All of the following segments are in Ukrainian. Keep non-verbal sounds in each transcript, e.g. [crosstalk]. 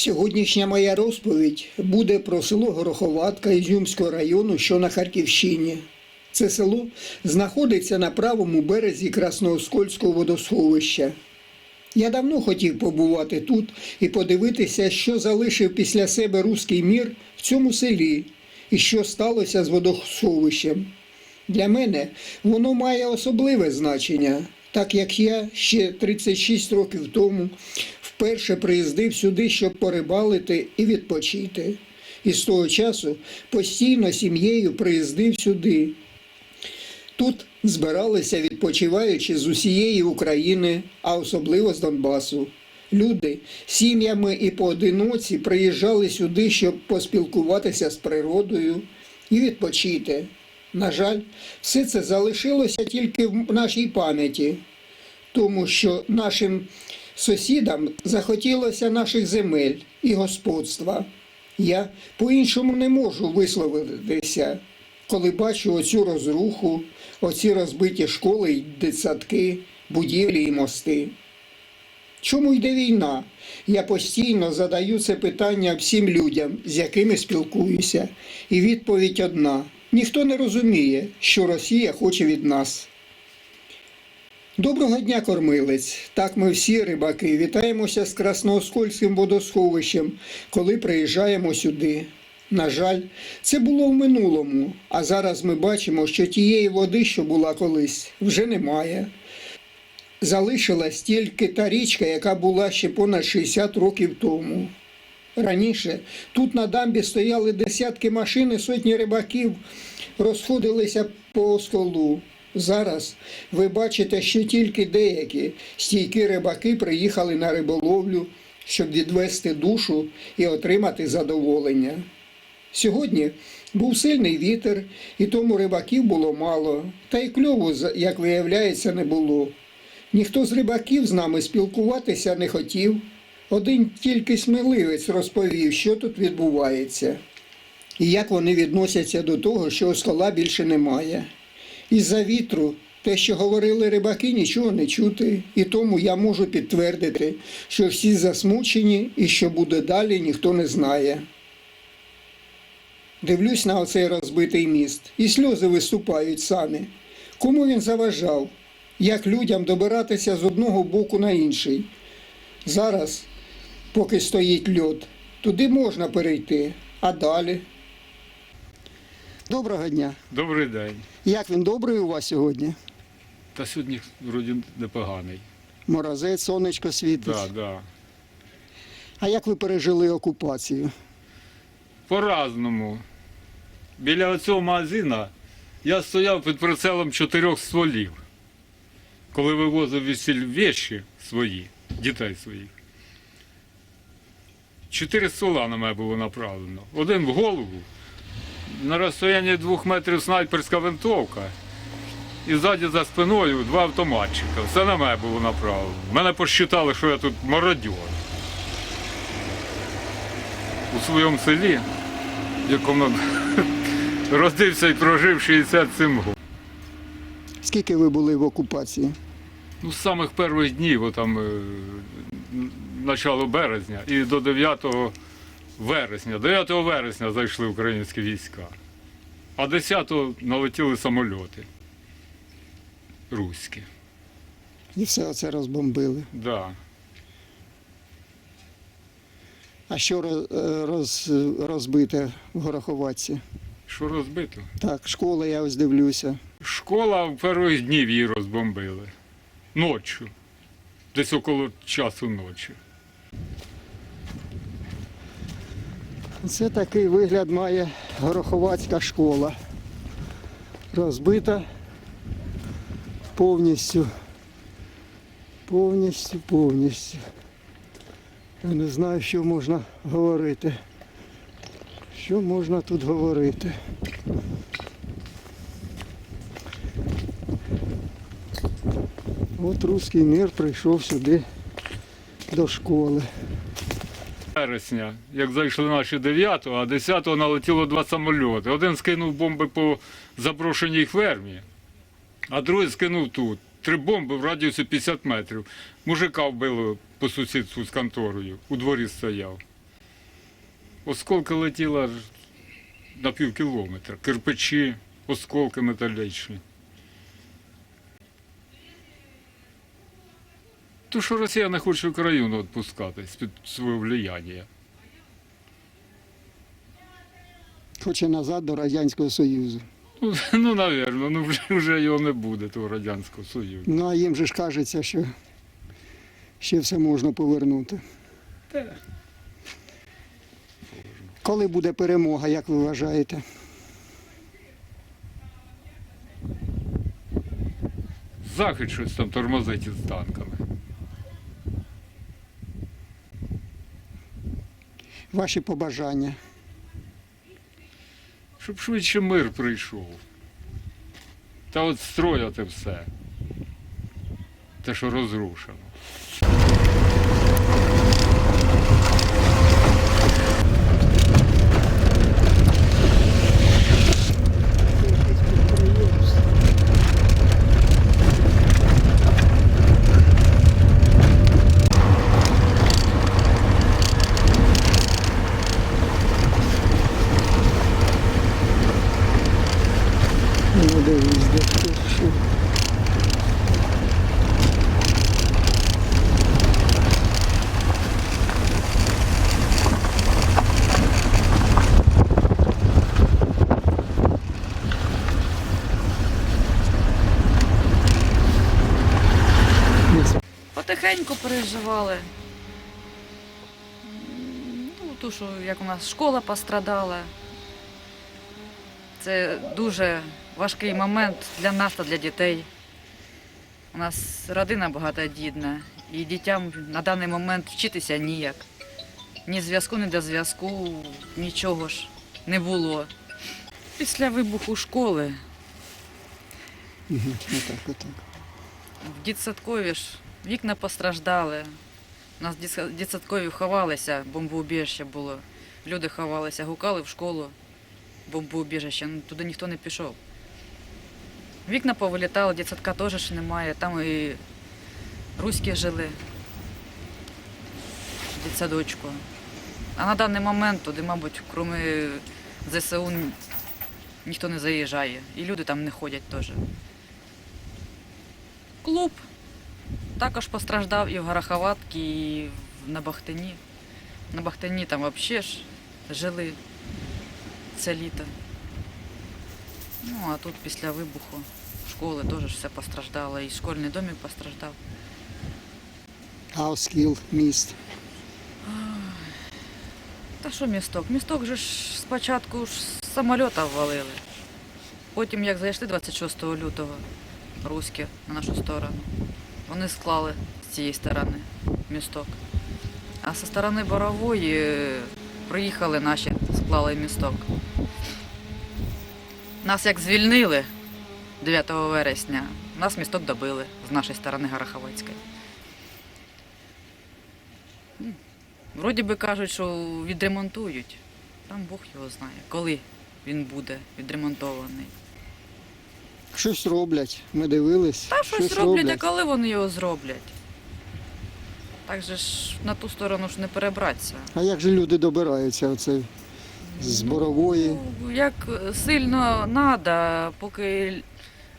Сьогоднішня моя розповідь буде про село Гороховатка Ізюмського району, що на Харківщині. Це село знаходиться на правому березі Краснооскольського водосховища. Я давно хотів побувати тут і подивитися, що залишив після себе руський мір в цьому селі і що сталося з водосховищем. Для мене воно має особливе значення, так як я ще 36 років тому вперше приїздив сюди, щоб порибалити і відпочити. І з того часу постійно сім'єю приїздив сюди. Тут збиралися відпочиваючи з усієї України, а особливо з Донбасу. Люди сім'ями і поодиноці приїжджали сюди, щоб поспілкуватися з природою і відпочити. На жаль, все це залишилося тільки в нашій пам'яті, тому що нашим сусідам захотілося наших земель і господства. Я по-іншому не можу висловитися, коли бачу оцю розруху, оці розбиті школи й дитсадки, будівлі і мости. Чому йде війна? Я постійно задаю це питання всім людям, з якими спілкуюся. І відповідь одна: ніхто не розуміє, що Росія хоче від нас. Доброго дня, кормилець! Так ми всі рибаки вітаємося з Краснооскольським водосховищем, коли приїжджаємо сюди. На жаль, це було в минулому, а зараз ми бачимо, що тієї води, що була колись, вже немає. Залишилась тільки та річка, яка була ще понад 60 років тому. Раніше тут на дамбі стояли десятки машин і сотні рибаків, розходилися по столу. Зараз ви бачите, що тільки деякі стійкі рибаки приїхали на риболовлю, щоб відвести душу і отримати задоволення. Сьогодні був сильний вітер, і тому рибаків було мало, та й кльову, як виявляється, не було. Ніхто з рибаків з нами спілкуватися не хотів. Один тільки сміливець розповів, що тут відбувається, і як вони відносяться до того, що оскола більше немає. Із-за вітру те, що говорили рибаки, нічого не чути, і тому я можу підтвердити, що всі засмучені і що буде далі, ніхто не знає. Дивлюсь на оцей розбитий міст, і сльози виступають самі. Кому він заважав? Як людям добиратися з одного боку на інший? Зараз, поки стоїть льод, туди можна перейти, а далі. Доброго дня. Добрий день. Як він добрий у вас сьогодні? Та сьогодні вроді непоганий. Морозець, сонечко світить. Да, да. А як ви пережили окупацію? По-разному. Біля цього магазина я стояв під прицелом чотирьох стволів, коли вивозив весіль вещі свої, дітей своїх. Чотири ствола на мене було направлено. Один в голову, на розстоянні двох метрів снайперська винтовка. І ззаді за спиною два автоматчика. Все на мене було направлено. Мене посчитали, що я тут мародьор. У своєму селі, в якому [laughs] родився і прожив 67 років. Скільки ви були в окупації? Ну, з самих перших днів, там, е, начало березня і до 9 вересня. 9 вересня зайшли українські війська. А 10-го налетіли самольоти. Руські. І все це розбомбили. Да. А що роз, е, роз, розбите в Гороховатці? Що розбито? Так, школа, я ось дивлюся. Школа в перших днів її розбомбили. Ночі. Десь около часу ночі. Це такий вигляд має Гороховацька школа. Розбита повністю. Повністю, повністю. Я не знаю, що можна говорити. Що можна тут говорити? От руський мір прийшов сюди до школи. Вересня, як зайшли наші 9-го, а 10-го налетіло два самольоти. Один скинув бомби по заброшеній фермі, а другий скинув тут. Три бомби в радіусі 50 метрів. Мужика вбило по сусідству з конторою, у дворі стояв. Осколки летіла на пів кілометра. Кирпичі, осколки металічні. То, що Росія не хоче Україну відпускати з-під свого влияння. Хоче назад до Радянського Союзу. Ну, [laughs] ну, навірно, ну вже, вже його не буде, того Радянського Союзу. Ну а їм же ж кажеться, що ще все можна повернути. Та, Коли буде перемога, як ви вважаєте? Захід щось там тормозить із танками. Ваші побажання? Щоб швидше мир прийшов. Та от строяти все. Те, що розрушено. Ну, дивись, де хто що. Потихеньку переживали. Ну, ту, що як у нас школа пострадала. Це дуже важкий момент для нас та для дітей. У нас родина багатодітна, і дітям на даний момент вчитися ніяк. Ні зв'язку, ні до зв'язку, нічого ж не було. Після вибуху школи Угу, отак, отак. В дитсадкові ж вікна постраждали. У нас в дитсадкові ховалися, бомбоубіжище було. Люди ховалися, гукали в школу, бомбоубіжище, ну, туди ніхто не пішов. Вікна повилітали, дитсадка теж немає, там і руські жили в дитсадочку. А на даний момент туди, мабуть, крім ЗСУ, ніхто не заїжджає. І люди там не ходять теж. Клуб також постраждав і в Гороховатці, і на Бахтині. На Бахтині там взагалі ж жили це літо. Ну, а тут після вибуху школи теж все постраждало, і школьний домик постраждав. А міст. Та що місток? Місток же ж спочатку ж з самольота ввалили. Потім, як зайшли 26 лютого, руські на нашу сторону, вони склали з цієї сторони місток. А зі сторони Борової е, приїхали наші, склали місток. Нас як звільнили 9 вересня, нас місток добили з нашої сторони Гороховецької. Вроді би кажуть, що відремонтують. Там Бог його знає, коли він буде відремонтований. Щось роблять. Ми дивились. Та щось роблять, а коли вони його зроблять? Так же ж на ту сторону ж не перебратися. А як же люди добираються оце з борової? Ну, як сильно треба, поки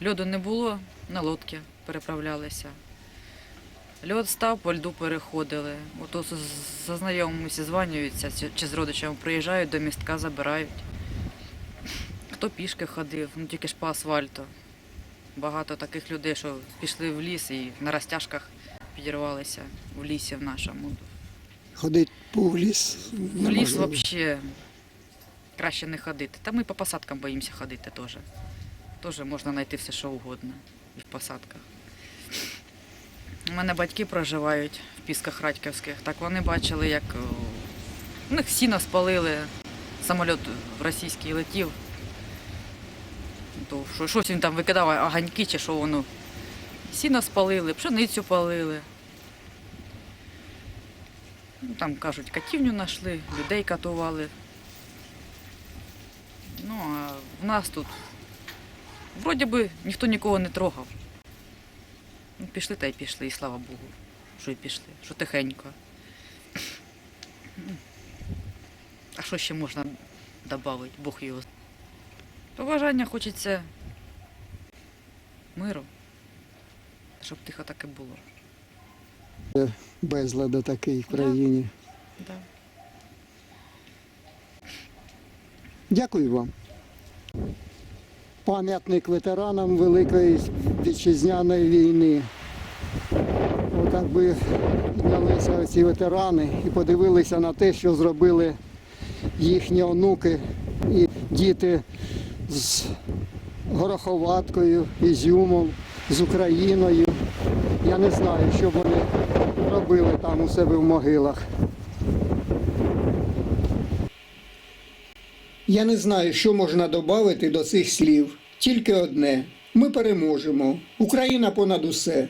льоду не було, на лодки переправлялися. Льод став, по льду переходили. Ото за знайомими зізванюються чи з родичами приїжджають до містка, забирають. Хто пішки ходив, ну тільки ж по асфальту. Багато таких людей, що пішли в ліс і на розтяжках підірвалися в лісі в нашому. Ходить по ліс. В ліс взагалі краще не ходити. Та ми по посадкам боїмося ходити теж. Теж можна знайти все, що угодно і в посадках. У мене батьки проживають в Пісках Радьківських. Так вони бачили, як у них сіно спалили, самоліт російський летів. Що, щось він там викидав, аганьки чи що воно. Сіно спалили, пшеницю палили. Ну, там кажуть, катівню знайшли, людей катували. Ну, а в нас тут вроді би ніхто нікого не трогав. Ну, пішли та й пішли, і слава Богу, що й пішли, що тихенько. [clears throat] А що ще можна додати, Бог його. Побажання хочеться миру, щоб тихо таке було. Безлада такий в країні. Да. Дякую вам. Пам'ятник ветеранам Великої вітчизняної війни. Отак би піднялися ці ветерани і подивилися на те, що зробили їхні онуки і діти з гороховаткою, ізюмом, з Україною. Я не знаю, що вони робили там у себе в могилах. Я не знаю, що можна додати до цих слів. Тільки одне: ми переможемо. Україна понад усе.